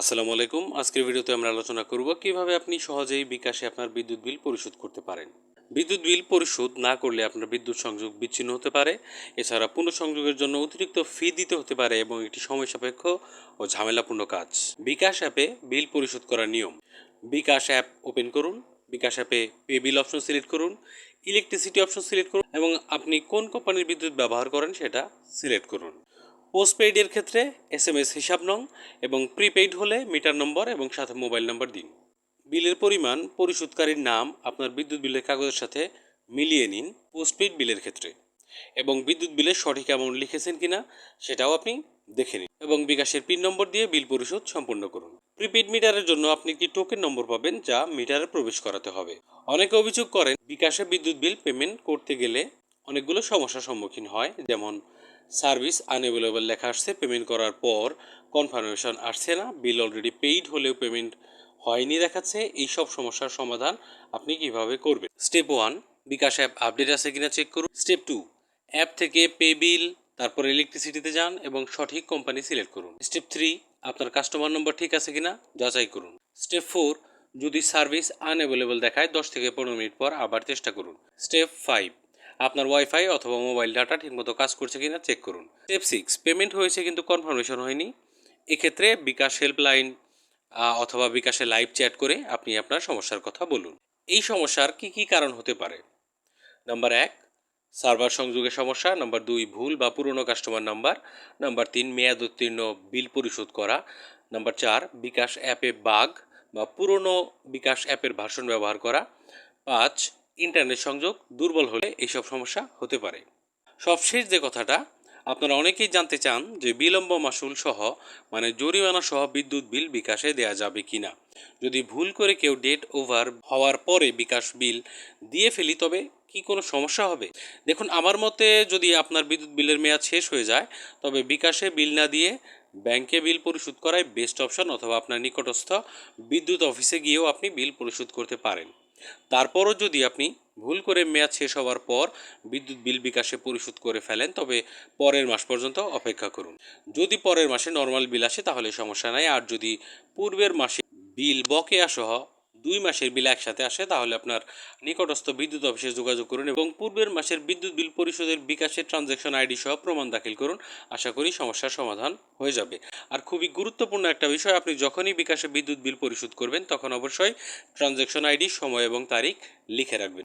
আসসালামু আলাইকুম। আজকের ভিডিওতে আমরা আলোচনা করব কীভাবে আপনি সহজেই বিকাশে আপনার বিদ্যুৎ বিল পরিশোধ করতে পারেন। বিদ্যুৎ বিল পরিশোধ না করলে আপনার বিদ্যুৎ সংযোগ বিচ্ছিন্ন হতে পারে। এছাড়া পুনঃসংযোগের জন্য অতিরিক্ত ফি দিতে হতে পারে এবং একটি সময় সাপেক্ষ ও ঝামেলাপূর্ণ কাজ। বিকাশ অ্যাপে বিল পরিশোধ করার নিয়ম। বিকাশ অ্যাপ ওপেন করুন। বিকাশ অ্যাপে পে বিল অপশন সিলেক্ট করুন। ইলেকট্রিসিটি অপশন সিলেক্ট করুন এবং আপনি কোন কোম্পানির বিদ্যুৎ ব্যবহার করেন সেটা সিলেক্ট করুন। পোস্টপেইডের ক্ষেত্রে এস এম এস হিসাব নং এবং প্রিপেইড হলে মিটার নম্বর এবং সাথে মোবাইল নম্বর দিন। বিলের পরিমাণ, পরিশোধকারীর নাম, আপনার বিদ্যুৎ বিলের কাগজের সাথে মিলিয়ে নিন পোস্টপেইড বিলের ক্ষেত্রে। এবং বিদ্যুৎ বিলের সঠিক অ্যামাউন্ট লিখেছেন কিনা, সেটাও আপনি দেখে নিন। এবং বিকাশের পিন নম্বর দিয়ে বিল পরিশোধ সম্পন্ন করুন। প্রিপেইড মিটারের জন্য আপনি একটি টোকেন নম্বর পাবেন, যা মিটারে প্রবেশ করাতে হবে? অনেকে অভিযোগ করেন, বিকাশে বিদ্যুৎ বিল পেমেন্ট করতে গেলে অনেকগুলো সমস্যার সম্মুখীন হয়, যেমন সার্ভিস আনএভেলেবল লেখা আসছে পেমেন্ট করার পর কনফার্মেশন আসছে না বিল অলরেডি পেইড হলেও পেমেন্ট হয়নি দেখাচ্ছে, এই সব সমস্যার সমাধান আপনি কীভাবে করবেন? Step one bKash app update আছে কিনা চেক করুন। স্টেপ টু অ্যাপ থেকে পে বিল তারপর ইলেকট্রিসিটিতে যান এবং সঠিক কোম্পানি সিলেক্ট করুন। স্টেপ থ্রি আপনার কাস্টমার নম্বর ঠিক আছে কিনা, যাচাই করুন। স্টেপ ফোর যদি সার্ভিস আনঅ্যাভেলেবল দেখায়, দশ থেকে পনেরো মিনিট পর আবার চেষ্টা করুন। স্টেপ ফাইভ আপনার ওয়াইফাই অথবা মোবাইল ডাটা ঠিকমতো কাজ করছে কিনা চেক করুন। স্টেপ সিক্স পেমেন্ট হয়েছে কিন্তু কনফার্মেশন হয়নি। এক্ষেত্রে বিকাশ হেল্পলাইন অথবা বিকাশে লাইভ চ্যাট করে আপনি আপনার সমস্যার কথা বলুন। এই সমস্যার কি কি কারণ হতে পারে? নাম্বার এক সার্ভার সংযোগের সমস্যা। নাম্বার দুই, ভুল বা পুরনো কাস্টমার নাম্বার নাম্বার তিন, মেয়াদ উত্তীর্ণ বিল পরিশোধ করা। নাম্বার চার, বিকাশ অ্যাপে বাগ বা পুরনো বিকাশ অ্যাপের ভার্সন ব্যবহার করা। পাঁচ ইন্টারনেট সংযোগ দুর্বল হলে এইসব সমস্যা হতে পারে। সবশেষ যে কথাটা, আপনারা অনেকেই জানতে চান যে বিলম্ব মাসুল সহ মানে জরিমানা সহ বিদ্যুৎ বিল বিকাশে দেয়া যাবে কি না যদি ভুল করে কেউ ডেট ওভার হওয়ার পরে বিকাশ বিল দিয়ে ফেলি, তবে কি কোনো সমস্যা হবে? দেখুন, আমার মতে যদি আপনার বিদ্যুৎ বিলের মেয়াদ শেষ হয়ে যায়, তবে বিকাশে বিল না দিয়ে ব্যাংকে বিল পরিশোধ করাই বেস্ট অপশন, অথবা আপনার নিকটস্থ বিদ্যুৎ অফিসে গিয়েও আপনি বিল পরিশোধ করতে পারেন। তারপরও যদি আপনি ভুল করে মেয়াদ শেষ হওয়ার পর বিদ্যুৎ বিল বিকাশে পরিশোধ করে ফেলেন, তবে পরের মাস পর্যন্ত অপেক্ষা করুন। যদি পরের মাসে নর্মাল বিল আসে, তাহলে সমস্যা নাই। আর যদি পূর্বের মাসে বিল বকেয়া সহ দুই মাসের বিল একসাথে আসে, তাহলে আপনার নিকটস্থ বিদ্যুৎ অফিসে যোগাযোগ করুন এবং পূর্বের মাসের বিদ্যুৎ বিল পরিশোধের বিকাশের ট্রানজ্যাকশন আইডি সহ প্রমাণ দাখিল করুন। আশা করি সমস্যার সমাধান হয়ে যাবে। আর খুবই গুরুত্বপূর্ণ একটা বিষয়, আপনি যখনই বিকাশে বিদ্যুৎ বিল পরিশোধ করবেন, তখন অবশ্যই ট্রানজ্যাকশন আইডি সময় এবং তারিখ লিখে রাখবেন।